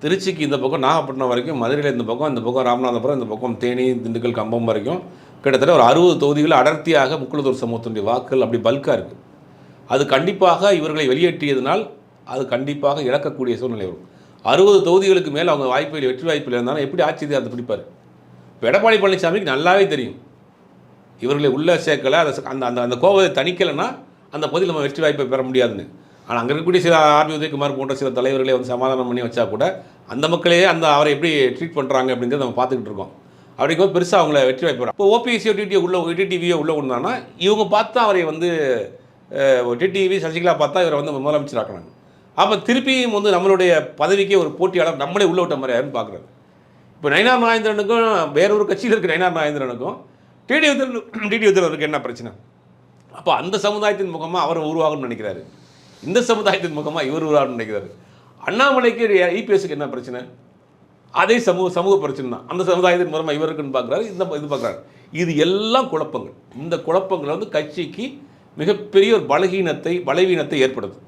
திருச்சிக்கு இந்த பக்கம் நாகப்பட்டினம் வரைக்கும் மதுரையில் இந்த பக்கம் இந்த பக்கம் ராமநாதபுரம் இந்த பக்கம் தேனி திண்டுக்கல் கம்பம் வரைக்கும் கிட்டத்தட்ட ஒரு அறுபது தொகுதிகள் அடர்த்தியாக முக்குளத்தூர் சமூகத்தினுடைய வாக்குகள் அப்படி பல்காக இருக்குது அது கண்டிப்பாக இவர்களை வெளியேற்றியதனால் அது கண்டிப்பாக இழக்கக்கூடிய சூழ்நிலை வரும். அறுபது தொகுதிகளுக்கு மேல் அவங்க வாய்ப்பில் வெற்றி வாய்ப்பில் இருந்தாலும் எப்படி ஆட்சி அதை பிடிப்பார்? எடப்பாடி பழனிசாமிக்கு நல்லாவே தெரியும். இவர்களை உள்ளே சேர்க்கலை அதை ச- அந்த அந்த அந்த கோவத்தை தணிக்கலைன்னா அந்த பகுதியில் நம்ம வெற்றி வாய்ப்பை பெற முடியாதுன்னு. ஆனால் அங்கே இருக்கக்கூடிய சில ஆர்பி உதயகுமார் போன்ற சில தலைவர்களை வந்து சமாதானம் பண்ணி வச்சா கூட அந்த மக்களே அந்த அவரை எப்படி ட்ரீட் பண்ணுறாங்க அப்படிங்கிறத நம்ம பார்த்துக்கிட்டு இருக்கோம். அப்படிங்கும்போது பெருசாக அவங்கள வெற்றி வாய்ப்பு இப்போ ஓபிஎஸ்சியோ டிடிஓ உள்ள டிடிவியோ உள்ளே கொண்டாங்கன்னா இவங்க பார்த்தா அவரை வந்து டிடிவி சசிகலா பார்த்தா இவரை வந்து முதலமைச்சர் ஆக்குனாங்க அப்போ திருப்பியும் வந்து நம்மளுடைய பதவிக்கே ஒரு போட்டியாளர் நம்மளே உள்ள விட்ட மாதிரி யாருன்னு பார்க்குறாரு இப்போ நயனார் நாயந்திரனுக்கும் வேற ஒரு கட்சியில் இருக்க நயனார் நாயந்திரனுக்கும் டிடி உத்தரவு டிடி உத்தரவுக்கு என்ன பிரச்சனை? அப்போ அந்த சமுதாயத்தின் முகமாக அவர் உருவாகணும்னு நினைக்கிறாரு. இந்த சமுதாயத்தின் முகமாக இவர் உருவாகணும்னு நினைக்கிறாரு. அண்ணாமலைக்கு இபிஎஸ்க்கு என்ன பிரச்சனை? அதே சமூக சமூக பிரச்சனை தான் அந்த சமுதாயத்தின் மூலமாக இவருக்குன்னு பார்க்குறாரு இந்த இது பார்க்குறாரு. இது எல்லாம் குழப்பங்கள். இந்த குழப்பங்கள் வந்து கட்சிக்கு மிகப்பெரிய ஒரு பலகீனத்தை பலவீனத்தை ஏற்படுத்தும்.